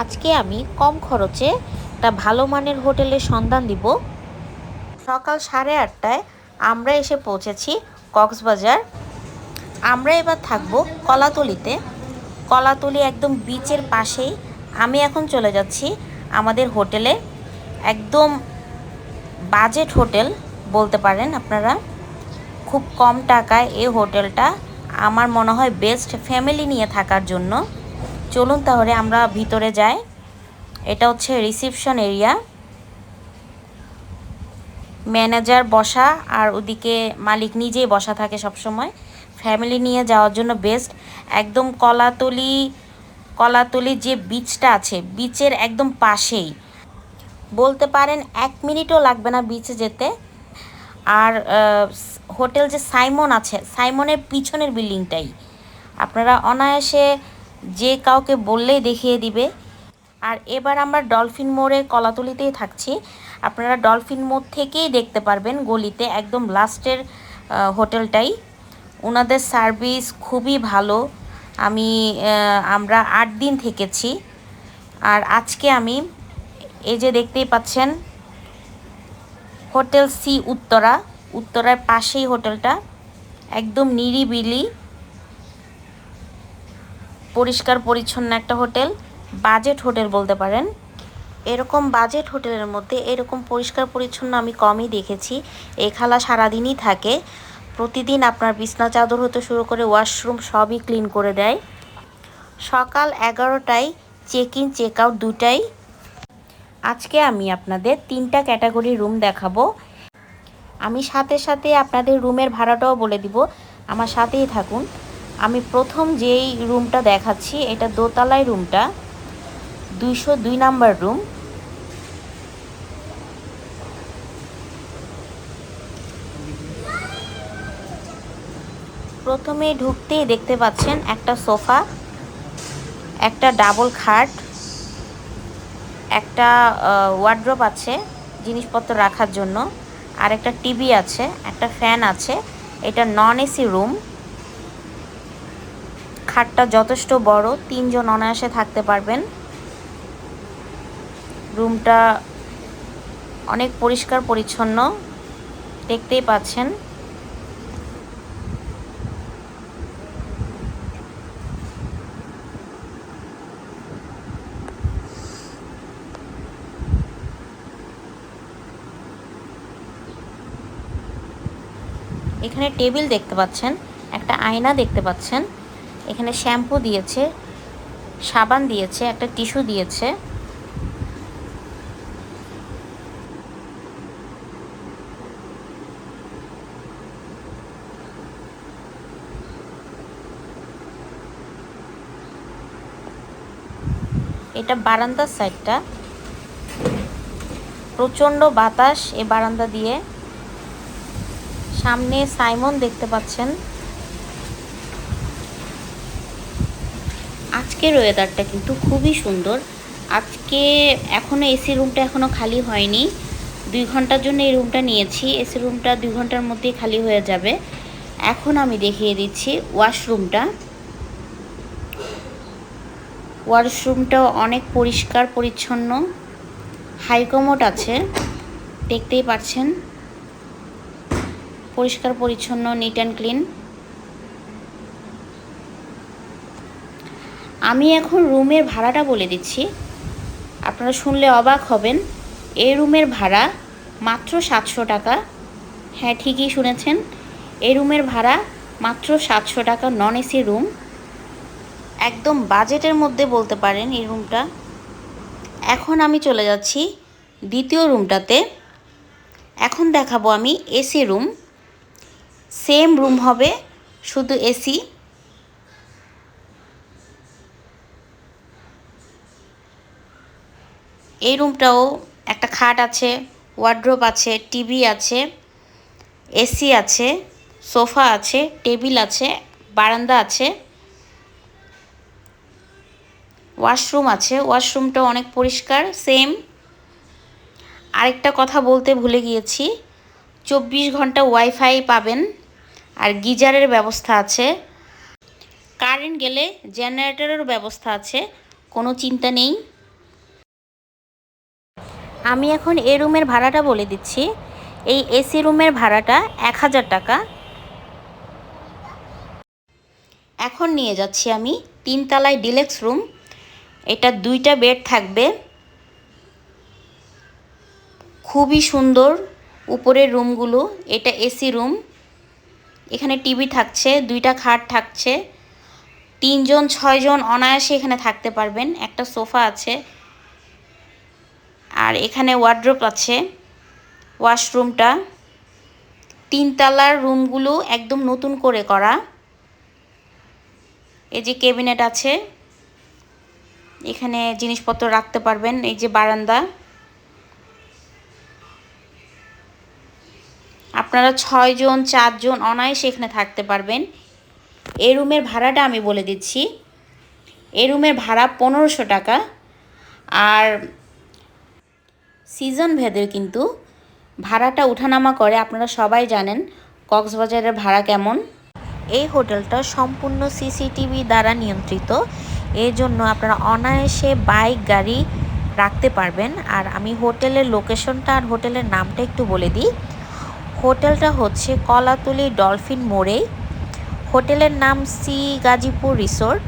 আজকে আমি কম খরচে একটা ভালো মানের হোটেলের সন্ধান দিব। সকাল সাড়ে আটটায় আমরা এসে পৌঁছেছি কক্সবাজার। আমরা এবার থাকব কলাতলিতে। কলাতলি একদম বিচের পাশেই। আমি এখন চলে যাচ্ছি আমাদের হোটেলে। একদম বাজেট হোটেল বলতে পারেন আপনারা। খুব কম টাকায় এই হোটেলটা আমার মনে হয় বেস্ট ফ্যামিলি নিয়ে থাকার জন্য। চলুন তাহলে আমরা ভিতরে যাই। এটা হচ্ছে রিসিপশন এরিয়া। ম্যানেজার বসা আর ওদিকে মালিক নিজেই বসা থাকে সব সময় ফ্যামিলি নিয়ে যাওয়ার জন্য বেস্ট। একদম কলাতলি কলাতলি যে বিচটা আছে বিচের একদম পাশেই। বলতে পারেন এক মিনিটও লাগবে না বিচে যেতে। আর হোটেল যে সাইমন আছে, সাইমনের পিছনের বিল্ডিংটাই। আপনারা অনায়াসে যে কাউকে বললেই দেখিয়ে দিবে। আর এবার আমরা ডলফিন মোড়ে কলাতলিতেই থাকছি। আপনারা ডলফিন মোড় থেকেই দেখতে পারবেন গলিতে একদম লাস্টের হোটেলটাই। ওনাদের সার্ভিস খুবই ভালো। আমি আমরা আট দিন থেকেছি। আর আজকে আমি, এই যে দেখতেই পাচ্ছেন, হোটেল সি উত্তরা। উত্তরার পাশেই হোটেলটা। একদম নিরিবিলি। পরিষ্কার, পরিচ্ছন্ন একটা হোটেল। বাজেট হোটেল বলতে পারেন। এরকম বাজেট হোটেলের মধ্যে এরকম পরিষ্কার, পরিচ্ছন্ন আমি কমই দেখেছি। এই খালা সারাদিনই থাকে। প্রতিদিন আপনার বিছনা চাদর হতে শুরু করে ওয়াশরুম সবই ক্লিন করে দেয়। সকাল এগারোটায় চেক ইন চেক আউট দুটাই আজকে আমি আপনাদের তিনটা ক্যাটাগরি রুম দেখাবো। আমি সাথে সাথে আপনাদের রুমের ভাড়াটাও বলে দিব। আমার সাথেই থাকুন। আমি প্রথম যেই রুমটা দেখাচ্ছি, এটা দোতলায় রুমটা। দুইশো দুই নাম্বার রুম। প্রথমে ঢুকতেই দেখতে পাচ্ছেন একটা সোফা, একটা ডাবল খাট, একটা ওয়ার্ড্রপ আছে জিনিসপত্র রাখার জন্য, আর একটা টিভি আছে, একটা ফ্যান আছে, এটা নন এসি রুম খাটটা যথেষ্ট বড়, তিনজন অনায়াসে থাকতে পারবেন। রুমটা অনেক পরিষ্কার, পরিচ্ছন্ন, দেখতেই পাচ্ছেন। এখানে টেবিল দেখতে পাচ্ছেন, একটা আয়না দেখতে পাচ্ছেন। এখানে শ্যাম্পু দিয়েছে, সাবান দিয়েছে, একটা টিস্যু দিয়েছে। এটা বারান্দার সাইডটা। প্রচণ্ড বাতাস এ বারান্দা দিয়ে। সামনে সাইমন দেখতে পাচ্ছেন। আজকের ওয়েদারটা কিন্তু খুবই সুন্দর। আজকে এখনও এসি রুমটা এখনও খালি হয়নি। দুই ঘণ্টার জন্য এই রুমটা নিয়েছি। এসি রুমটা দুই ঘণ্টার মধ্যেই খালি হয়ে যাবে। এখন আমি দেখিয়ে দিচ্ছি ওয়াশরুমটা ওয়াশরুমটাও অনেক পরিষ্কার, পরিচ্ছন্ন। হাইকমোট আছে। দেখতেই পাচ্ছেন। পরিষ্কার, পরিচ্ছন্ন নিট অ্যান্ড ক্লিন আমি এখন রুমের ভাড়াটা বলে দিচ্ছি। আপনারা শুনলে অবাক হবেন। এই রুমের ভাড়া মাত্র সাতশো টাকা। হ্যাঁ ঠিকই শুনেছেন। এই রুমের ভাড়া মাত্র সাতশো টাকা নন এসি রুম। একদম বাজেটের মধ্যে বলতে পারেন এই রুমটা। এখন আমি চলে যাচ্ছি দ্বিতীয় রুমটাতে। এখন দেখাবো আমি এসি রুম। সেম রুম হবে, শুধু এসি। এই রুমটাও একটা খাট আছে ওয়ার্ড্রোপ আছে টিভি আছে এসি আছে, সোফা আছে, টেবিল আছে, বারান্দা আছে ওয়াশরুম আছে ওয়াশরুমটা অনেক পরিষ্কার সেম আরেকটা কথা বলতে ভুলে গিয়েছি, চব্বিশ ঘণ্টা ওয়াইফাই পাবেন, আর গিজারের ব্যবস্থা আছে। কারেন্ট গেলে জেনারেটরের ব্যবস্থা আছে, কোনো চিন্তা নেই। আমি এখন এ রুমের ভাড়াটা বলে দিচ্ছি। এই এসি রুমের ভাড়াটা এক হাজার টাকা। এখন নিয়ে যাচ্ছি আমি তিনতলায় ডিলেক্স রুম। এটা দুইটা বেড থাকবে। খুবই সুন্দর উপরের রুমগুলো। এটা এসি রুম। এখানে টিভি থাকছে, দুইটা খাট থাকছে। তিনজন, ছয়জন অনায়াসে এখানে থাকতে পারবেন। একটা সোফা আছে। আর এখানে ওয়ার্ড্রোপ আছে। ওয়াশরুমটা তিনতলার রুমগুলো একদম নতুন করে করা। এই যে ক্যাবিনেট আছে। এখানে জিনিসপত্র রাখতে পারবেন, এই যে বারান্দা। আপনারা ছয়জন, চারজন অনায়াসে এখানে থাকতে পারবেন। এই রুমের ভাড়াটা আমি বলে দিচ্ছি। এই রুমের ভাড়া পনেরোশো টাকা। আর সিজন ভেদের কিন্তু। ভাড়াটা উঠানামা করে, আপনারা সবাই জানেন কক্সবাজারের ভাড়া কেমন। এই হোটেলটা সম্পূর্ণ সিসিটিভি দ্বারা নিয়ন্ত্রিত। এই জন্য আপনারা অনায়াসে বাইক, গাড়ি রাখতে পারবেন। আর আমি হোটেলের লোকেশনটা আর হোটেলের নামটা একটু বলে দিই। হোটেলটা হচ্ছে কলাতলি ডলফিন মোড়ে। হোটেলের নাম সি গাজীপুর রিসোর্ট।